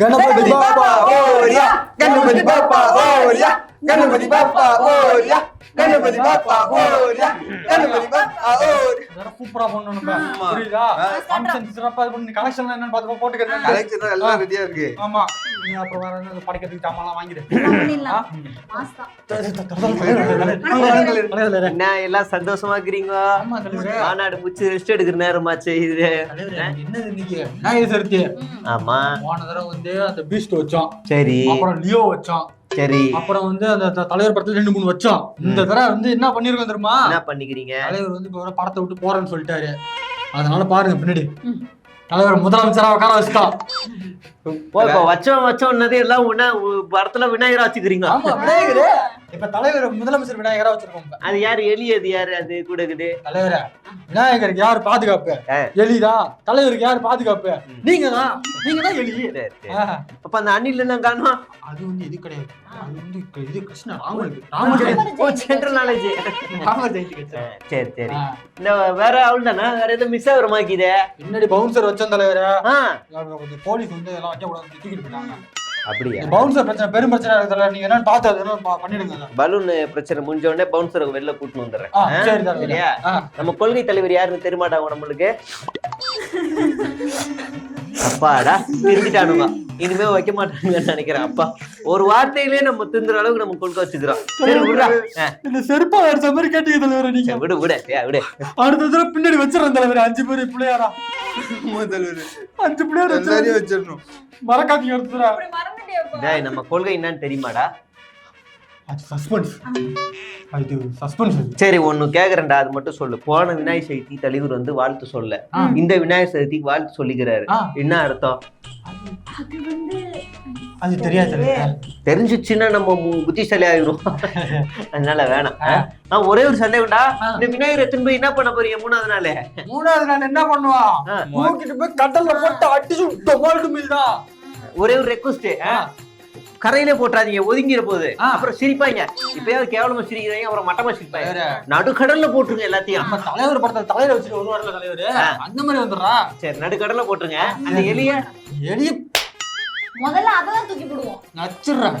கணபதி பாப்பா ஓரியா கணபதி பாப்பா ஓரியா கணபதி பாப்பா ஓரியா கணபதி பாப்பா ஓரியா கணபதி பாப்பா ஓரியா இதெல்லாம் சூப்பரா பண்ணணும் இப்ப. ஆமா. புரியுதா? ஆ. ஃபங்க்ஷன் சிறப்பா இது பண்ணி. கலெக்ஷன் என்னன்னு பார்த்து போட்டுக்கிறேன் கலெக்ஷன் எல்லாம் ரெடியா இருக்கு. ஆமா. நீ அப்புறம் வேற என்ன படைக்கிறதுக்கு சாமான்லாம் வாங்கிடு. என்ன எல்லாம் சந்தோஷமா இருக்கிறீங்க. மாநாடு முடிச்சு ரெஸ்ட் எடுக்கிற நேரமாச்சு இது என்னது இன்னைக்கு? விநாயகர் சதுர்த்தி ஆமா. போன தடவை வந்து அந்த பீஸ்ட் வச்சோம். சரி. அப்புறம் லியோ வச்சோம். சரி. அப்புறம் வந்து அந்த தலைவர் படத்துல ரெண்டு மூணு வச்சோம். இந்த தடவை வந்து என்ன பண்ணிருக்கோம் தெரியுமா? என்ன பண்ணிக்கிறீங்க? தலைவர் வந்து இப்ப படத்தை விட்டு போறேன்னு சொல்லிட்டாரு. அதனால பாருங்க பின்னாடி. தலைவர் முதலமைச்சரா உட்கார இப்ப வச்சோம் வச்சோம்னது எல்லாம் படத்துல விநாயகரா வச்சுக்கிறீங்க ஆமா விநாயகர். இப்ப தலைவர் முதலமைச்சர் விநாயகரா வச்சிருக்கோம். அது யாரு? எலியது யாரு? அது கூட இருக்குது. தலைவரே? விநாயகருக்கு யார் பாதுகாப்பு? ஆ. எலிதான் தலைவருக்கு யார் பாதுகாப்பு? நீங்க தான் நீங்க தான் எலி. சரி, சரி. ஆ. அப்ப அந்த அணில் என்ன காணும்? அது வந்து இது கிடையாது. அது வந்து இது கிருஷ்ண ராமருக்கு ராமர். ஓ சென்ட்ரல் நாலேஜ் ராமர் ஜெயந்தி. சரி சரி. இந்த வேற அவள் தானே? வேற எதுவும் மிஸ் ஆகுற மாக்கிதே பின்னாடி பவுன்சர் வச்சோம் தலைவரே? போலீஸ் வந்து எல்லாம் வைக்க கூடாது தூக்கிட்டு போயிட்டாங்க. அப்படியா? பவுன்சர் பிரச்சனை பெரும் பிரச்சனை இருக்கு தலைவர் நீங்க என்னன்னு பார்த்து அது பண்ணிடுங்க. பலூன் பிரச்சனை முடிஞ்ச உடனே பவுன்சரை வெளில கூட்டிட்டு வந்துடுறேன். சரியா. நம்ம கொள்கை தலைவர் யாருன்னு தெரியமாட்டாங்க நம்மளுக்கு அப்பாடா திருந்திட்டானுங்க இனிமே வைக்க மாட்டாங்கன்னு நினைக்கிறேன் அப்பா. ஒரு வார்த்தையிலே நம்ம திருந்துற அளவுக்கு நம்ம கொள்கை வச்சுக்கிறோம். சரி விடுறா இந்த செருப்பா அடிச்ச மாதிரி கேட்டீங்க தலைவர் நீங்க. விடு விடு ஏ, விடு. அடுத்த தடவை பின்னாடி வச்சிடறேன் தலைவர். அஞ்சு பேர் பிள்ளையாரா? முதல்வர் அஞ்சு பிள்ளையார் வச்சிடணும். மறக்காதீங்க நம்ம கொள்கை என்னன்னு தெரியுமாடா? அது சஸ்பென்ஸ் இது சஸ்பென்ஸ் சரி ஒண்ணு கேக்குறேன்டா அது மட்டும் சொல்லு. போன விநாயகர் சதுர்த்தி தலைவர் வந்து வாழ்த்து சொல்ல. இந்த விநாயகர் சதுர்த்திக்கு வாழ்த்து சொல்லிக்கிறாரு. என்ன அர்த்தம்? அது வந்து அது தெரியாது தெரிஞ்சிச்சுன்னா நம்ம புத்திசாலி ஆயிரும் அதனால வேணாம்? ஆ, ஒரே ஒரு சந்தேகம்டா. இந்த விநாயகர் எத்தனை போய் என்ன பண்ண போறீங்க மூணாவது நாள்? மூணாவது நாள் என்ன பண்ணுவான்? ஆ. தூக்கிட்டு போய் கடல்ல போட்டு அடிச்சு டொமால்டு மில் தான் ஒரே ஒரு ரெக்வஸ்ட் கரையிலே போட்டுறாதீங்க ஒதுங்கிற போது. அப்புறம் சிரிப்பாங்க இப்பயாவது கேவலமா சிரிக்கிறாங்க அப்புறம் மட்டமா சிரிப்பாங்க தலைவரே, நடுக்கடல்ல போட்டுருங்க எல்லாத்தையும் தலைவர் படத்தை தலையில வச்சுட்டு வருவார்ல தலைவர் ஆ. அந்த மாதிரி வந்துடுறா சரி நடுக்கடல்ல போட்டுருங்க அந்த எலிய எளிய முதல்ல அததான் தூக்கி போடுவோம் நச்சுடுறேன்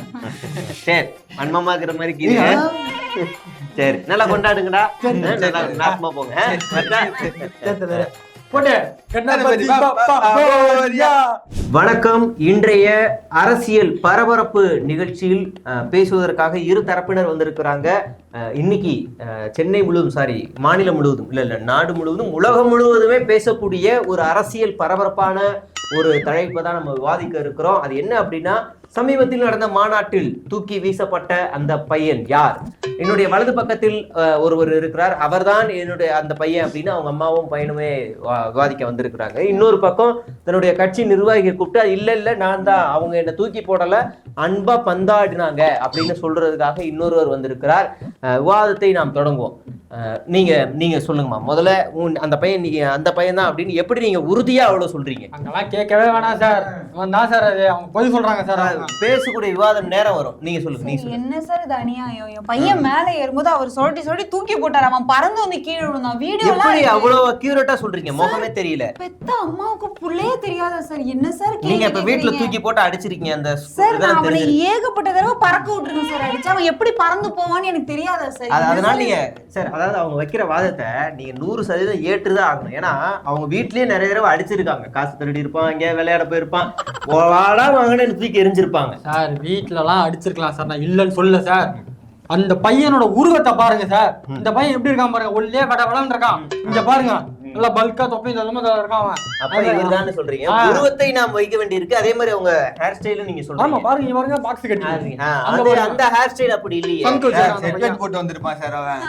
சரி மண்மமாக்குற மாதிரி கீழே சரி நல்லா கொண்டாடுங்கடா நல்லா நாசமா போங்க வணக்கம். இன்றைய அரசியல் பரபரப்பு நிகழ்ச்சியில் பேசுவதற்காக இரு தரப்பினர் வந்திருக்கிறாங்க. அஹ், இன்னைக்கு சென்னை முழுவதும் சாரி மாநிலம் முழுவதும் இல்ல இல்ல நாடு முழுவதும் உலகம் முழுவதுமே பேசக்கூடிய ஒரு அரசியல் பரபரப்பான ஒரு தலைப்பை தான் நம்ம விவாதிக்க இருக்கிறோம். அது என்ன அப்படின்னா சமீபத்தில் நடந்த மாநாட்டில் தூக்கி வீசப்பட்ட அந்த பையன் யார்? என்னுடைய வலது பக்கத்தில் அஹ், ஒருவர் இருக்கிறார். அவர்தான் என்னுடைய அந்த பையன் அப்படின்னு அவங்க அம்மாவும் பையனுமே வா- விவாதிக்க வந்திருக்கிறாங்க. இன்னொரு பக்கம் தன்னுடைய கட்சி நிர்வாகியை கூப்பிட்டு இல்லை இல்ல இல்ல நான் தான் அவங்க என்னை தூக்கி போடல. அன்பா பந்தாடினாங்க. அப்படின்னு சொல்றதுக்காக இன்னொருவர் வந்திருக்கிறார். அஹ், விவாதத்தை நாம் தொடங்குவோம். நீங்க நீங்க சொல்லுங்கம்மா. முதல்ல உன் அந்த பையன் நீங்க அந்த பையன் தான் அப்படின்னு எப்படி நீங்க உறுதியா அவ்வளவு சொல்றீங்க? அங்கெல்லாம் கேட்கவே வேணாம் சார். தான் சார் அது. அவங்க பொய் சொல்றாங்க சார். பேசக்கூடிய விவாதம் நேரம் வரும். நீங்க சொல்லுங்க நீங்க சொல்லுங்க. என்ன சார் இது அநியாயம்? என் பையன் மேல ஏறும்போது அவர் சொல்லி சொல்லி தூக்கி போட்டாரு. அவன் பறந்து வந்து கீழே விழுந்தான். வீடியோ எப்படி அவ்வளவு அக்யூரேட்டா சொல்றீங்க? முகமே தெரியல. பெத்த அம்மாவுக்கு புள்ளையே தெரியாதா சார்? என்ன சார் கேள்வி நீங்க இப்ப வீட்டுல? தூக்கி போட்டு அடிச்சிருக்கீங்க. அந்த சார் நான் அவனை. ஏகப்பட்ட தடவை பறக்க விட்டுருக்கேன் சார். அடிச்சு அவன் எப்படி பறந்து போவான்னு எனக்கு தெரியாதா சார்? அதனால சார் நீங்க சார் அதாவது அவங்க வைக்கிற வாதத்தை நீங்க நூறு சதவீதம் ஏற்றுதான் ஆகணும். ஏன்னா அவங்க வீட்லயே நிறைய தடவை அடிச்சிருக்காங்க. காசு திருடி இருப்பான் இங்க விளையாட போயிருப்பான். வாடா வாங்கினு தூக்கி எரிஞ்சிருப்பாங்க. சார் வீட்லலாம் அடிச்சிருக்கலாம் சார். நான் இல்லைன்னு சொல்லல சார். அந்த பையனோட உருவத்தை பாருங்க சார். இந்த பையன் எப்படி இருக்கான் பாருங்க. ஒல்லே வட வடன்னு இருக்கான் இங்க பாருங்க. நல்லா பல்கா தொப்பி தலமா இருக்கான் அவன். அப்ப இவர்தான் சொல்றீங்க. உருவத்தை நாம் வைக்க வேண்டியிருக்கு. அதே மாதிரி அவங்க ஹேர் ஸ்டைலும் நீங்க ஆமா சொல்றீங்க பாருங்க இங்க பாருங்க பாக்ஸ் கட்டி. அது. அந்த ஹேர் ஸ்டைல் அப்படி இல்லையே. செட்வெட். போட்டு வந்திருப்பான் சார் அவன்.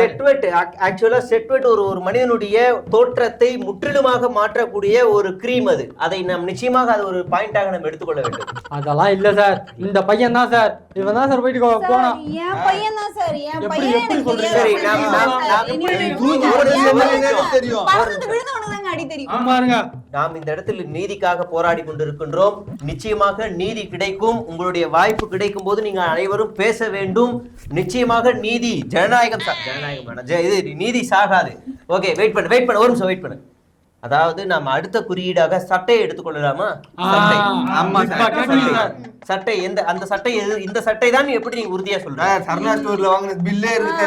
செட்வெட் ஆக்சுவலா செட்வெட் ஒரு ஒரு மனிதனுடைய தோற்றத்தை முற்றிலுமாக மாற்றக்கூடிய ஒரு கிரீம் அது. அதை நாம் நிச்சயமாக அது ஒரு பாயிண்டாக நம்ம எடுத்துக்கொள்ள வேண்டும். அதெல்லாம் இல்ல சார். இந்த பையன் தான் சார். இவன் தான் சார் போயிட்டு என் பையன் தான் சார் என் பையன் எனக்கு சரி, தெரியும். பறந்து அடி தெரியும். ஆமா பாருங்க. நாம் இந்த இடத்தில் நீதிக்காக போராடி கொண்டிருக்கின்றோம். நிச்சயமாக நீதி கிடைக்கும். உங்களுடைய வாய்ப்பு கிடைக்கும் போது நீங்க அனைவரும் பேச வேண்டும். நிச்சயமாக நீதி ஜனநாயகம் ஜனநாயகம் இது நீதி சாகாது. ஓகே வெயிட் பண்ணு வெயிட் பண்ணு. ஒரு நிமிஷம் வெயிட் பண்ணு. அதாவது நாம அடுத்த குறியீடாக சட்டையை எடுத்துக்கொள்ளலாமா? சட்டை. எந்த அந்த சட்டை எது இந்த சட்டை தான் எப்படி நீங்க உறுதியா சொல்ற? சார் சரணா ஸ்டோர்ல வாங்கின பில்லே இருக்கு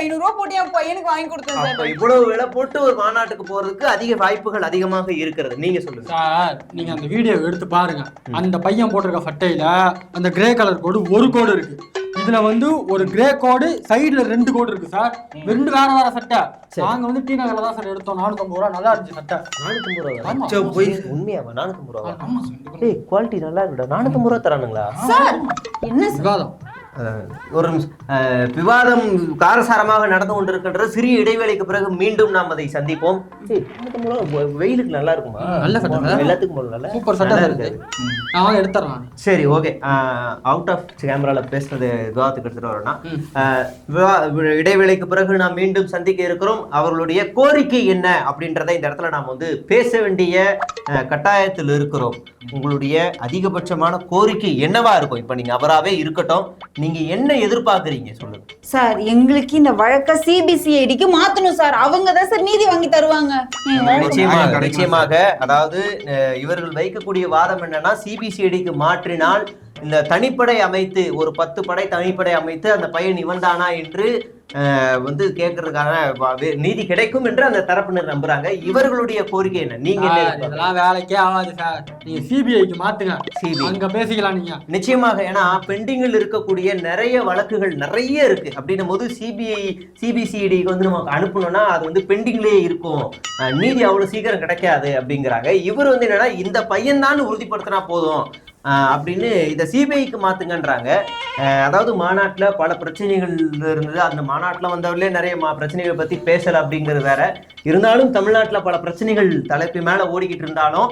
ஐநூறு ரூபாய் போட்டு என் பையனுக்கு வாங்கி கொடுத்தேன் இவ்வளவு விலை போட்டு ஒரு மாநாட்டுக்கு போறதுக்கு அதிக வாய்ப்புகள் அதிகமாக இருக்கிறது. நீங்க சொல்லுங்க. சார் நீங்க அந்த வீடியோ எடுத்து பாருங்க. அந்த பையன் போட்டிருக்க சட்டையில அந்த கிரே கலர் கோடு ஒரு கோடு இருக்கு. இதுல வந்து ஒரு கிரே கோடு சைடுல ரெண்டு கோடு இருக்கு சார். ரெண்டு வேற வேற சட்டை. நாங்க வந்து டீ நகர்ல தான் சார் எடுத்தோம். நானூத்தம்பது ரூபா. நல்லா இருந்துச்சு சட்டை நானூத்தி ரூபா ஆமா. போய் உண்மையாவா? நானூத்தி ரூபா ஆமா சார். ஏய் குவாலிட்டி நல்லா இருக்குடா. நானூத்தி ரூபா தரானுங்களா? சார் என்ன சார்? விவாதம். ஒரு விவாதம் காரசாரமாக நடந்து கொண்டிருக்கின்ற சிறிய இடைவேளைக்கு பிறகு மீண்டும் நாம் அதை சந்திப்போம். வெயிலுக்கு நல்லா இருக்குமா? நல்ல சட்டை சார். எல்லாத்துக்கும் நல்லா? சூப்பர் சட்டை நல்லா சார் இது இருக்காது. நான் எடுத்துறேன். சரி ஓகே. அவுட் ஆஃப் கேமரால பேசுனது விவாதத்துக்கு எடுத்துட்டு வரோம்னா இடைவேளைக்கு பிறகு நாம் மீண்டும் சந்திக்க இருக்கிறோம். அவர்களுடைய கோரிக்கை என்ன அப்படின்றத இந்த இடத்துல நாம் வந்து பேச வேண்டிய அஹ், கட்டாயத்தில் இருக்கிறோம். உங்களுடைய அதிகபட்சமான கோரிக்கை என்னவா இருக்கும்? இப்ப நீங்க அவராவே இருக்கட்டும். நீங்க என்ன எதிர்பார்க்கறீங்க? சொல்லுங்க. சார் எங்களுக்கு இந்த வழக்க சிபிசிஐடிக்கு மாத்தணும் சார். அவங்க தான் சார் நீதி வாங்கி தருவாங்க. நிச்சயமாக நிச்சயமாக. அதாவது இவர்கள் வைக்கக்கூடிய வாதம் என்னன்னா சிபிசிஐடிக்கு மாற்றினால் இந்த தனிப்படை அமைத்து ஒரு பத்து படை தனிப்படை அமைத்து அந்த பையன் இவன்தானா என்று வந்து கேட்கறதுக்கான நீதி கிடைக்கும் என்று அந்த தரப்பினர் நம்புறாங்க. இவர்களுடைய கோரிக்கை என்ன? நீங்க? இதெல்லாம் வேலைக்கே ஆகாது சார். நீங்க சிபிஐக்கு மாத்துங்க. CBI. அங்க பேசிக்கலாம் நீங்க. நிச்சயமாக ஏன்னா பெண்டிங்கில் இருக்கக்கூடிய நிறைய வழக்குகள் நிறைய இருக்கு. அப்படின்னும் போது சிபிஐ சிபிசிஐடிக்கு வந்து நம்ம அனுப்பணும்னா அது வந்து பெண்டிங்லேயே இருக்கும். நீதி அவ்வளவு சீக்கிரம் கிடைக்காது அப்படிங்கிறாங்க. இவர் வந்து என்னன்னா இந்த பையன் தான் உறுதிப்படுத்தினா போதும். அப்படின்னு இதை சிபிஐக்கு மாத்துங்கன்றாங்க. அதாவது மாநாட்டில் பல பிரச்சனைகள் இருந்தது. அந்த மாநாட்டில் வந்தவர்களே நிறைய மா பிரச்சனைகளை பற்றி பேசலை அப்படிங்கிறது வேற. இருந்தாலும் தமிழ்நாட்டில் பல பிரச்சனைகள் தலைப்பு மேலே ஓடிக்கிட்டு இருந்தாலும்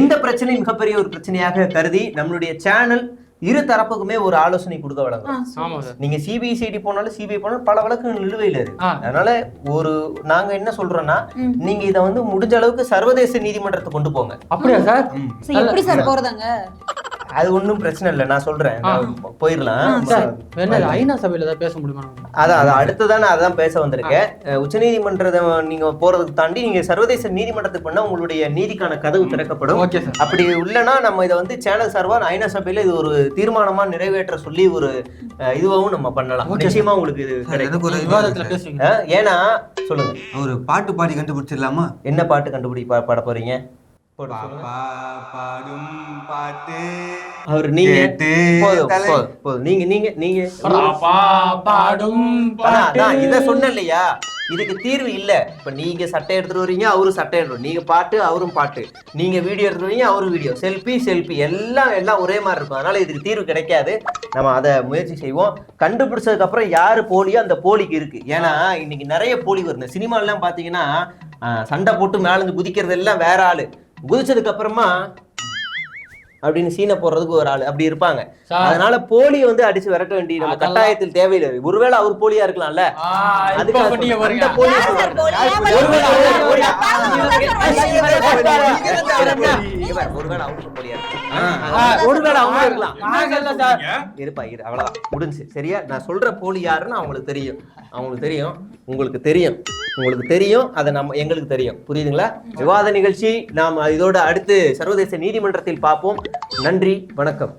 இந்த பிரச்சனை மிகப்பெரிய ஒரு பிரச்சனையாக கருதி நம்மளுடைய சேனல் இரு தரப்புக்குமே ஒரு ஆலோசனை கொடுக்க வழங்கும் சரி. ஆமா சார். நீங்க சிபிசிஐடி போனாலும் சிபிஐ போனாலும் பல வழக்குகள் நிலுவையில் இருக்கு. அதனால ஒரு நாங்க என்ன சொல்றோம்னா. நீங்க இதை வந்து முடிஞ்ச அளவுக்கு சர்வதேச நீதிமன்றத்தை கொண்டு போங்க. அப்படியா சார்? சார் எப்படி சார் போறதாங்க? அது ஒன்றும் பிரச்சனை இல்லை நான் சொல்றேன். போயிடலாம் ஐநா சபையில ஏதாவது பேச முடியுமா அதான் அதான். அடுத்ததான் நான் அதான் பேச வந்திருக்கேன். உச்சநீதிமன்றத்தை நீங்க போறதுக்கு தாண்டி நீங்க சர்வதேச நீதிமன்றத்துக்கு பண்ணா உங்களுடைய நீதிக்கான கதவு திறக்கப்படும். அப்படி இல்லைன்னா நம்ம இதை வந்து சேனல் சார்பா ஐநா சபையில இது ஒரு தீர்மானமா நிறைவேற்ற சொல்லி ஒரு இதுவாகவும் நம்ம பண்ணலாம். நிச்சயமா உங்களுக்கு இது கிடைக்கும். ஏன்னா சொல்லுங்க. ஒரு பாட்டு பாடி கண்டுபிடிச்சிடலாமா? என்ன பாட்டு கண்டுபிடி பாட போறீங்க? பாடும் பாட்டு அவர் நீங்க போதும் போதும் நீங்க நீங்க நீங்க. பாடும். இத சொன்னேன் இல்லையா இதுக்கு தீர்வு இல்ல. இப்ப நீங்க சட்டை எடுத்துட்டு வரீங்க அவரும் சட்டை எடுத்து நீங்க பாட்டு அவரும் பாட்டு. நீங்க வீடியோ எடுத்துட்டு வரீங்க அவரும் வீடியோ. Selfie selfie. எல்லாம் எல்லாம் ஒரே மாதிரி இருக்கும். அதனால இதுக்கு தீர்வு கிடைக்காது. நம்ம அதை முயற்சி செய்வோம். கண்டுபிடிச்சதுக்கு அப்புறம் யாரு போலியோ அந்த போலிக்கு இருக்கு. ஏன்னா இன்னைக்கு நிறைய போலி வருது. சினிமா எல்லாம் பாத்தீங்கன்னா சண்டை போட்டு மேல இருந்து குதிக்கிறது எல்லாம் வேற ஆளு. குதிச்சதுக்கு அப்புறமா அப்படின்னு சீனை போடுறதுக்கு ஒரு ஆளு. அப்படி இருப்பாங்க. அதனால போலியை வந்து அடிச்சு விரட்ட வேண்டிய நம்ம கட்டாயத்தில் தேவையில்லை. ஒருவேளை அவர் போலியா இருக்கலாம்ல? ஆ, ஒருவேளை போலியா? ஒருவேளை அவங்க இருக்கலாம். இருப்பா இரு அவ்வளவுதான். முடிஞ்சு சரியா? நான் சொல்ற போலி யாருன்னு அவங்களுக்கு தெரியும். அவங்களுக்கு தெரியும். உங்களுக்கு தெரியும். உங்களுக்கு தெரியும். அதை நம்ம எங்களுக்கு தெரியும். புரியுதுங்களா? விவாத நிகழ்ச்சி. நாம் இதோட அடுத்து சர்வதேச நீதிமன்றத்தில் பார்ப்போம். நன்றி வணக்கம்.